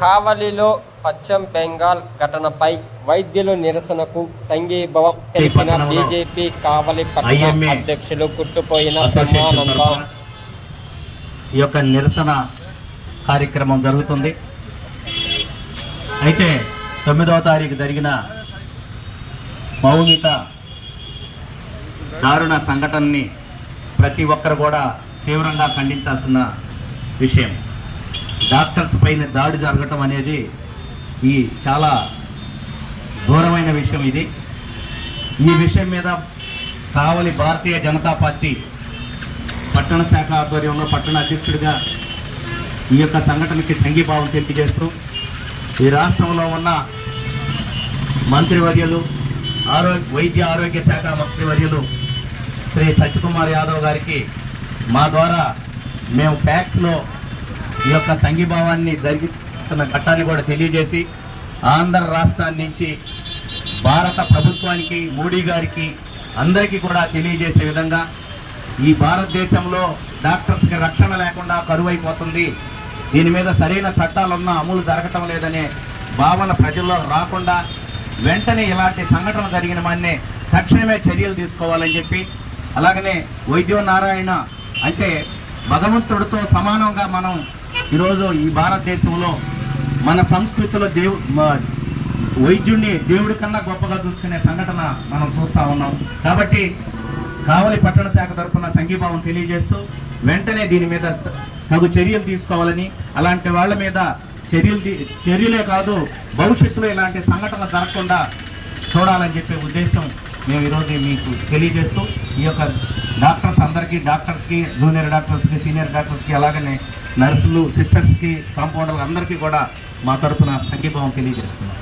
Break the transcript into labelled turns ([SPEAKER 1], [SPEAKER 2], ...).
[SPEAKER 1] కావలిలో పశ్చిమ బెంగాల్ ఘటనపై వైద్యుల నిరసనకు సంఘీభావం తెలిపిన బీజేపీ కావలి పట్టణ అధ్యక్షులు కుట్టుపోయిన బ్రహ్మానంద
[SPEAKER 2] ఈ యొక్క నిరసన కార్యక్రమం జరుగుతుంది. అయితే తొమ్మిదవ తారీఖు జరిగిన మౌమిత దారుణ సంఘటనని ప్రతి ఒక్కరు కూడా తీవ్రంగా ఖండించాల్సిన విషయం. డాక్టర్స్ పైన దాడి జరగటం అనేది ఈ చాలా ఘోరమైన విషయం ఇది. ఈ విషయం మీద కావలి భారతీయ జనతా పార్టీ పట్టణ శాఖ ఆధ్వర్యంలో పట్టణ అధ్యక్షుడిగా ఈ యొక్క సంఘటనకి సంఘీభావం తెలియజేస్తూ ఈ రాష్ట్రంలో ఉన్న మంత్రివర్యులు ఆరోగ్య వైద్య ఆరోగ్య శాఖ మంత్రివర్యులు శ్రీ సత్యకుమార్ యాదవ్ గారికి మా ద్వారా మేము ఫ్యాక్స్లో ఈ యొక్క సంఘీభావాన్ని జరుగుతున్న ఘట్టాన్ని కూడా తెలియజేసి ఆంధ్ర రాష్ట్రాన్ని నుంచి భారత ప్రభుత్వానికి మోడీ గారికి అందరికీ కూడా తెలియజేసే విధంగా ఈ భారతదేశంలో డాక్టర్స్కి రక్షణ లేకుండా కరువైపోతుంది. దీని మీద సరైన చట్టాలున్న అమలు జరగటం లేదనే భావన ప్రజల్లో రాకుండా వెంటనే ఇలాంటి సంఘటన జరిగిన వాడినే తక్షణమే చర్యలు తీసుకోవాలని చెప్పి అలాగనే వైద్య నారాయణ అంటే భగవంతుడితో సమానంగా మనం ఈరోజు ఈ భారతదేశంలో మన సంస్కృతిలో దేవు వైద్యుడిని దేవుడి కన్నా గొప్పగా చూసుకునే సంఘటన మనం చూస్తా ఉన్నాం. కాబట్టి కావలి పట్టణ శాఖ తరఫున సంఘీభావం తెలియజేస్తూ వెంటనే దీని మీద తగు చర్యలు తీసుకోవాలని అలాంటి వాళ్ళ మీద చర్యలు తీ- చర్యలే కాదు భవిష్యత్తులో ఇలాంటి సంఘటన జరగకుండా చూడాలని చెప్పే ఉద్దేశం మేము ఈరోజు మీకు తెలియజేస్తూ ఈ యొక్క డాక్టర్స్ అందరికీ డాక్టర్స్కి జూనియర్ డాక్టర్స్కి సీనియర్ డాక్టర్స్కి అలాగనే నర్సులు సిస్టర్స్కి కాంపౌండర్లు అందరికీ కూడా మా తరపున సంఘీభావం తెలియజేస్తున్నాం.